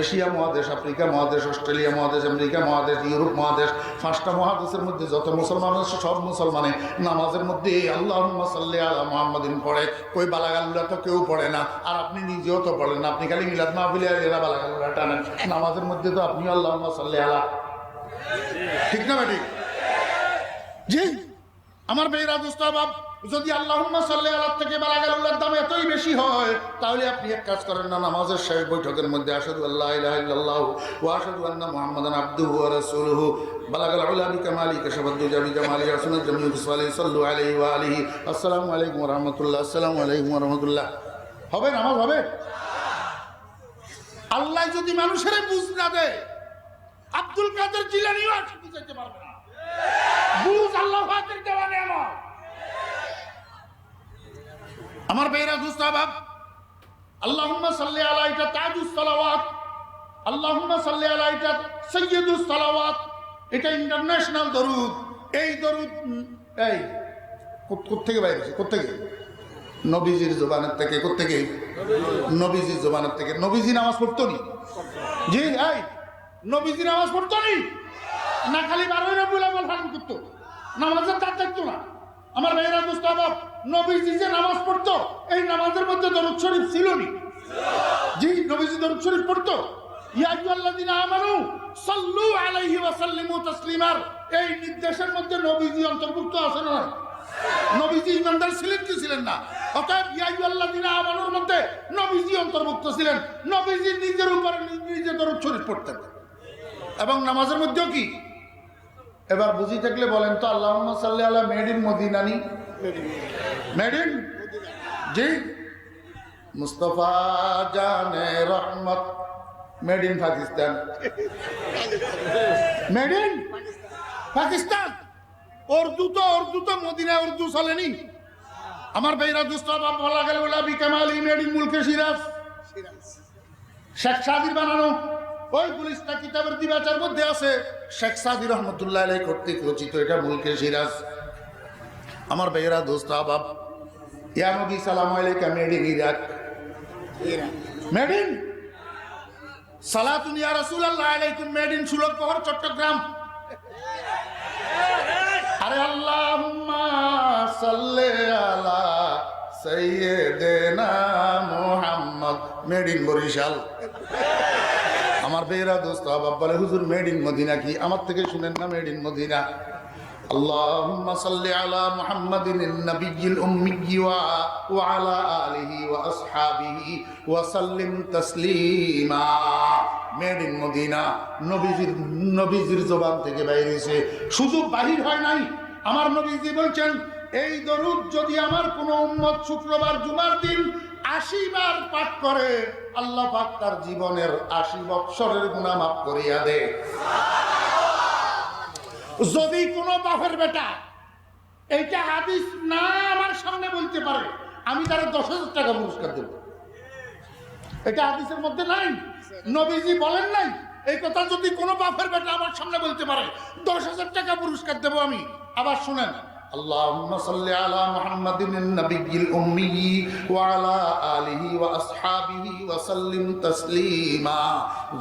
Asia মহাদেশ, Africa মহাদেশ, Australia মহাদেশ, আমেরিকা মহাদেশ, ইউরোপ মহাদেশ, পাঁচটা মহাদেশের মধ্যে যত মুসলমান আছে, সব মুসলমানে। নামাজের মধ্যে আল্লাহ সাল্লি আলা মোহাম্মদিন পড়ে। কই বালাগালুলা তো কেউ পড়ে না। আর আপনি নিজেও তো পড়েন না। আপনি খালি মিলাদ মাহফিলে এরা বালাগালুলা টানেন। নামাজের মধ্যে তো আপনি আল্লাহ সাল্লি আলা। ঠিক না ঠিক? জি, আমার বেয়েরা দুস্তাবাব যদি আল্লাহ সাল্লাহ আল্লাহ থেকে বালাগালুল্লার দাম এতই বেশি হয়, তাহলে আপনি এক কাজ করেন না, নামাজের শেষ বৈঠকের মধ্যে আসাদু আল্লাহ ও আসাদু আন্না মোহাম্মদান আব্দুহু রাসূলুহু। আলাইহি আলাইকুম আলাইকুম হবে আল্লাহ যদি মানুষের বুঝ না দেয়, আব্দুল কাদের জিলানিও আর বুঝাইতে পারবে না। আল্লাহ আমার বেরা দুস্তাবাব আল্লাহুম্মা সাল্লি আলা এটা তাজুস সালাওয়াত। আল্লাহুম্মা সাল্লি আলা এটা সাইয়্যিদুস সালাওয়াত। এটা ইন্টারন্যাশনাল দরুদ। এই দরুদ এই কোথেকে বাইরে কোথেকে নবীজির জবানের থেকে কোথেকে নবীজির জবানের থেকে। নবীজি নামাজ পড়তো নি জি, এই, নবীজি নামাজ পড়তো নি না খালি বারোই রবিউল আউয়াল পালন করতো? নামাজের তার দেখতো না? আমার ভাইয়েরা মুস্তাফা, নবীজি যে নামাজ পড়তো, এই নামাজের মধ্যে দরুদ শরীফ ছিল নি জি, নবীজি দরুদ শরীফ পড়তো। এই নির্দেশের মধ্যে নবীজি অন্তর্ভুক্ত নবীজি কি ছিলেন না? অতএব আমানুর মধ্যে নবীজি অন্তর্ভুক্ত ছিলেন। নিজের উপর নিজে এবং নামাজের মধ্যেও কি? এবার বুঝি থাকলে বলেন তো আল্লাহ সাল্লি আল্লাহ মেড ইন মদিনানি। Made in? জি। মুস্তফা জানে রহমত। Made in Pakistan. Made in? Pakistan. Urdu তো উর্দু তো মদিনা উর্দু চলেনি। আমার বেইরা দুস্তবা বলা গেল বিকামালি মেড ইন মুলকে সিরাজ। শেখ সাদির বানানো। ওই পুলিশটা কিতাবের দিবাচার মধ্যে আছে শেখ সাদি রহমতুল্লাহ আলাই কর্তৃক রচিত এটা মুলকে সিরাজ। আমার বেয়েরা দোস্ত, আবাব, ইয়া নবী, সালাম আলাইকা, made in Iraq. Made in? সালাতুন ইয়া রাসূলুল্লাহ আলাইকুম, মেড ইন সুলভ শহর চট্টগ্রাম। আরে আল্লাহুম্মা সাল্লি আলা সাইয়্যিদিনা মুহাম্মদ, মেড ইন বরিশাল। আমার বেয়েরা দোস্ত আবাব বলে হুজুর মেড ইন মদিনা কি আমার থেকে শুনেন না made in Medina اللهم صل على محمد النبي الأمي وع- وعلى آله وأصحابه وسلم تسليما made in Medina নবীজির নবীজির জবান থেকে বাইরেছে শুধু বাহির হয় নাই আমার নবীজি বলছেন এই দরুদ যদি আমার কোনো উম্মত শুক্রবার জুমার দিন আশি পাঠ করে আল্লাহ পাক তার জীবনের আশি বৎসরের গুণা মাফ করিয়া দে। যদি কোনো বাপের বেটা এইটা হাদিস না আমার সামনে বলতে পারে, আমি তারা দশ হাজার টাকা পুরস্কার দেব। এটা হাদিসের মধ্যে নাই। নবীজি বলেন নাই, এই কথা যদি কোনো বাপের বেটা আমার সামনে বলতে পারে, দশ হাজার টাকা পুরস্কার দেব আমি। আবার শুনেন। اللهم صل على محمد النبي الأمي وعلى آله وأصحابه وسلم تسليما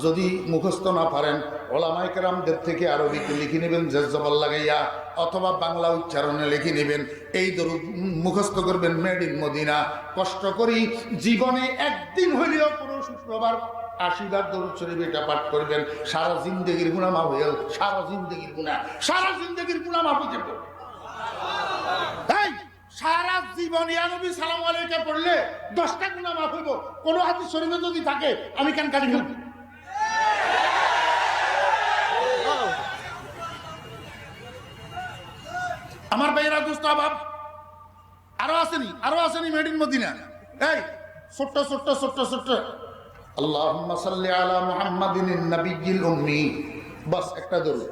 যদি মুখস্থ না পারেন ওলামাই কেরামদের থেকে আরবিতে লিখে নেবেন জেজবল লাগাইয়া অথবা বাংলা উচ্চারণে লিখে নেবেন এই দরুদ মুখস্থ করবেন মেড ইন মদিনা কষ্ট করি জীবনে একদিন হইলেও কোনো শুক্রবার আশীর্বাদ দরুদ শরীফ এটা পাঠ করবেন সারা জিন্দগির গুণা মাফ হয়ে গেল। সারা জিন্দগির গুণা সারা জিন্দগির গুণা মাফ হয়ে যাবে এই সারা জীবন ইয়ানবী সালাম আলাইকা পড়লে দশটা গুণা মাফ হইব। কোনো হাদিস শরীফে যদি থাকে, আমি কেন কাটি ফেলব? আমার ভাইয়েরা দুস্তাবাব আরও আসেনি আরও আসেনি মেড ইন মদিনা। এই, ছোট্ট ছোট্ট ছোট্ট ছোট্ট। আল্লাহুম্মা সাল্লি আলা মুহাম্মাদিন নবিয়্যিল উম্মি। বাস, একটা দরুদ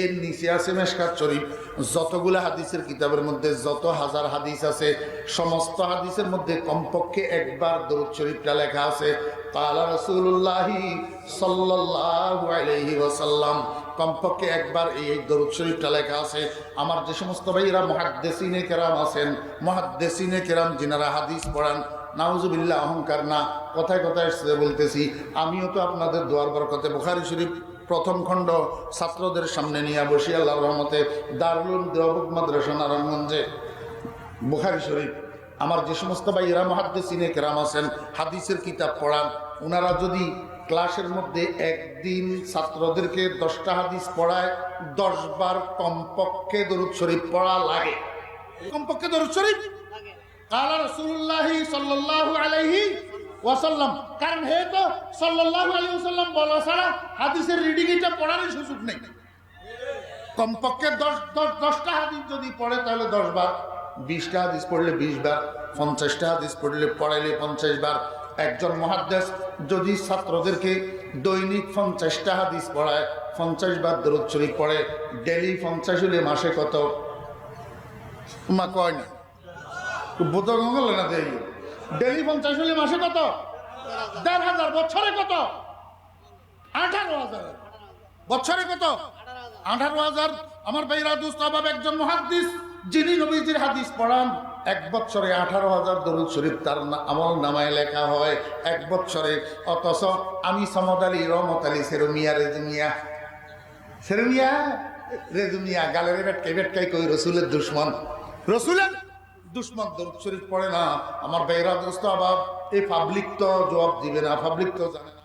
এর নিচে আছে মেশকাত শরীফ। যতগুলো হাদিসের কিতাবের মধ্যে যত হাজার হাদিস আছে, সমস্ত হাদিসের মধ্যে কমপক্ষে একবার দরুদ শরীফটা লেখা আছে। কালা রসুল্লাহি সাল্লাল্লাহু কমপক্ষে একবার এই দরুদ শরীফটা লেখা আছে। আমার যে সমস্ত ভাইরা মহাদ্দেসিনে কেরাম আছেন, মহাদ্দেসিনে কেরাম যিনারা হাদিস পড়ান, নাউজুবিল্লাহ, অহংকার না, কথায় কথায় বলতেছি, আমিও তো আপনাদের দোয়ার বরকতে বুখারি শরীফ প্রথম খণ্ড ছাত্রদের সামনে নিয়ে বসি আল্লাহ রহমতে দারুল দেওয়াবুক মাদ্রাসা নারায়ণগঞ্জে। বুখারি শরীফ আমার যে সমস্ত ভাইয়েরা মহাদ্দেসিনে কেরাম আছেন হাদিসের কিতাব পড়ান ওনারা যদি ক্লাসের মধ্যে একদিন ছাত্রদেরকে দশটা হাদিস পড়ায় দশ বার কমপক্ষে দরুদ শরীফ পড়া লাগে। কমপক্ষে দরুদ শরীফ? কালা রসুল্লাহি সাল্লাল্লাহু আলাইহি ওয়াসাল্লাম। কারণ হে তো সাল্লাল্লাহু আলাইহি ওয়াসাল্লাম বলা ছাড়া হাদিসের রিডিং এটা পড়ারই সুযোগ নেই। কমপক্ষে দশ দশ, দশটা হাদিস যদি পড়ে, তাহলে দশ বার। বিশটা হাদিস পড়লে বিশ বার, পঞ্চাশটা হাদিস পড়লে পড়াইলে পঞ্চাশ বার। একজন মহাদ্দেশ যদি ছাত্রদেরকে দৈনিক পঞ্চাশটা হাদিস পড়ায়, পঞ্চাশ বার দরুদ শরীফ পড়ে ডেলি পঞ্চাশ হলে মাসে কত? মা কয় না। বোধ গঙ্গল না দেই ডেলি পঞ্চাশ হলে মাসে কত? দেড় হাজার। বছরে কত? আঠারো হাজার। বছরে কত? আঠারো হাজার। আমার ভাইরা দুস্তাবাব একজন মহাদ্দিস, যিনি নবীজির হাদিস পড়ান। এক বছরে আঠারো হাজার দরুদ শরীফ তার আমল নামায় লেখা হয়। এক বছরে। অথচ আমি সমদ আলী, রহমত আলী, সেরমিয়া, রেজমিয়া। সেরমিয়া? রেজমিয়া, গালের বেটকাই বেটকাই কই রসুলের দুশ্মন? রসুলের দুশ্মন দরুদ শরীফ পড়ে না। আমার ভাইরা দোস্ত অভাব এই পাবলিক তো জবাব দিবে না। পাবলিক তো জানে না।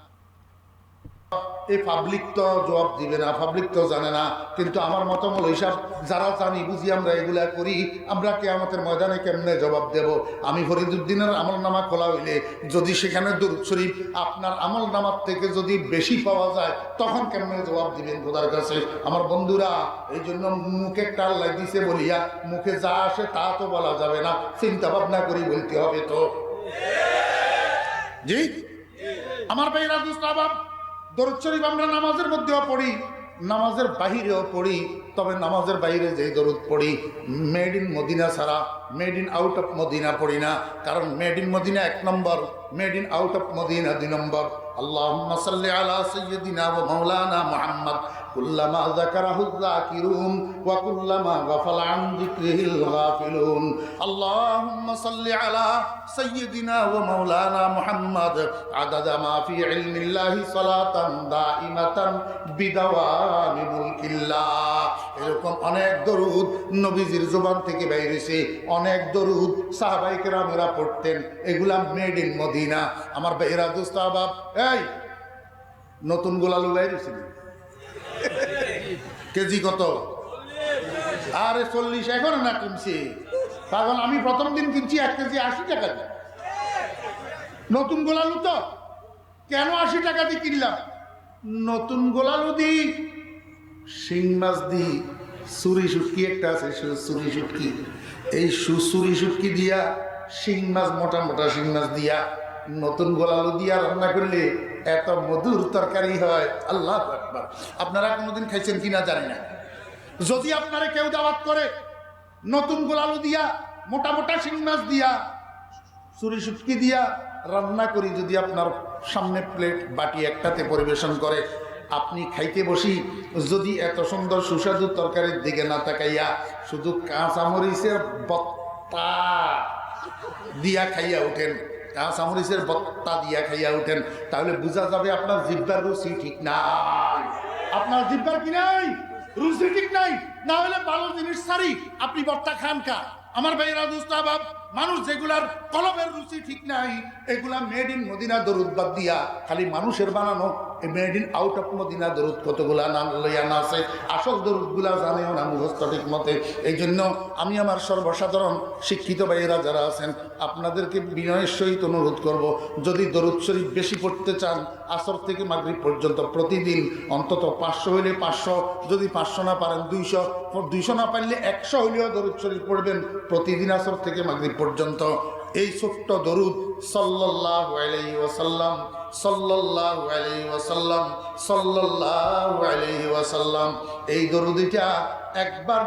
এই পাবলিক তো জবাব দিবে না পাবলিক তো জানে না। কিন্তু আমার মতো মল হিসাব যারা জানি বুঝি আমরা এগুলা করি, আমরা কে আমাদের ময়দানে কেমনে জবাব দেব? আমি ফরিদুদ্দিনের আমল নামা খোলা হইলে যদি সেখানে দরুদ শরীফ আপনার আমল নামার থেকে যদি বেশি পাওয়া যায়, তখন কেমনে জবাব দিবেন খোদার কাছে? আমার বন্ধুরা এই জন্য মুখে টাল লাগিয়েছে বলিয়া, মুখে যা আসে তা তো বলা যাবে না। চিন্তা ভাবনা করি বলতে হবে তো। জি? আমার ভাই রাজুস্তাবাব দরুদ শরীফ আমরা নামাজের মধ্যেও পড়ি, নামাজের বাহিরেও পড়ি, তবে নামাজের বাইরে যেই দরুদ পড়ি মেড ইন মদিনা ছাড়া made in out of Medina পড়ি না, কারণ মেড ইন মদিনা এক নম্বর made in out of Medina দুই নম্বর। আল্লাহ সাল্লি আলা সৈয়দিনা ও মৌলানা মোহাম্মদ। কুল্লামা যাকারাহুজ্জা কিরুম ওয়া কুল্লামা গাফালা আন যিকরিহিল গাফিলুন। আল্লাহুম্মা সাল্লি আলা সাইয়্যিদিনা ওয়া মাওলানা আদাদা মা ফি ইলমিল্লাহি সালাতান দাইমাতান বিদাওয়ামি এরকম অনেক দরুদ নবীজির জবান থেকে বাইরেছে অনেক দরুদ সাহাবাই কেরামেরা পড়তেন, এগুলা মেড ইন মদিনা। আমার বেহরা দোস্তাবাব এই, নতুন গোলালু বাইরেছিলেন কেজি কত? আরে চল্লিশ, এখন না কিনছি পাগল, আমি প্রথম দিন কিনছি এক কেজি আশি টাকা দিয়ে। নতুন গোলালু তো? কেন আশি টাকা দিয়ে কিনলাম? নতুন গোলালু দি, শিং মাছ দি, সুরি শুটকি একটা আছে সুরি শুটকি। এই সুরি শুটকি দিয়া, শিং মাছ, মোটা মোটা শিং মাছ দিয়া, নতুন গোলালু দিয়া রান্না করলে এত মধুর তরকারি হয়, আল্লাহ আপনারা কোনোদিন খাইছেন কিনা জানি না। যদি আপনারা কেউ দাওয়াত করে, নতুন গোলালু দিয়া, মোটা মোটা শিং মাছ দিয়া চুরি শুটকি দিয়া রান্না করি, যদি আপনার সামনে প্লেট বাটি একটাতে পরিবেশন করে, আপনি খাইতে বসি, যদি এত সুন্দর সুস্বাদু তরকারির দিকে না তাকাইয়া, শুধু কাঁচামরিচের বত্তা দিয়া খাইয়া উঠেন কাঁচামরিচের বত্তা দিয়া খাইয়া উঠেন, তাহলে বোঝা যাবে আপনার জিব্বার রুচি ঠিক নাই। আপনার জিব্বার কি নাই? রুচি ঠিক নাই? না হলে ভালো জিনিস সারি আপনি বত্তা খান কা? আমার ভাইয়েরা দুস্তাবাব মানুষ যেগুলার কলমের রুচি ঠিক নাই, এগুলা মেড ইন মদিনা দরুদ বাদ দিয়া, খালি মানুষের বানানো made in out of Medina দরুদ কতগুলা নাম লইয়া না আছে, আসল দরুদগুলা জানেও না মুখস্থ ঠিক মতে। এই জন্য আমি আমার সর্বসাধারণ শিক্ষিত ভাইয়েরা যারা আছেন, আপনাদেরকে বিনয়ের সহিত অনুরোধ করব, যদি দরুদ শরীফ বেশি পড়তে চান, আসর থেকে মাগরিব পর্যন্ত প্রতিদিন, অন্তত পাঁচশো হইলে পাঁচশো, যদি পাঁচশো না পারেন দুইশো দুইশো না পারলে একশো হইলেও দরুদ শরীফ পড়বেন, প্রতিদিন আসর থেকে মাগরিব পর্যন্ত। এই ছোট্ট দরুদ সাল্লাহ আলাইহি ওয়াসাল্লাম সাল্লাহ আলাইহি ওয়াসাল্লাম সাল্লাহ আলাইহি ওয়াসাল্লাম, এই দরুদিটা একবার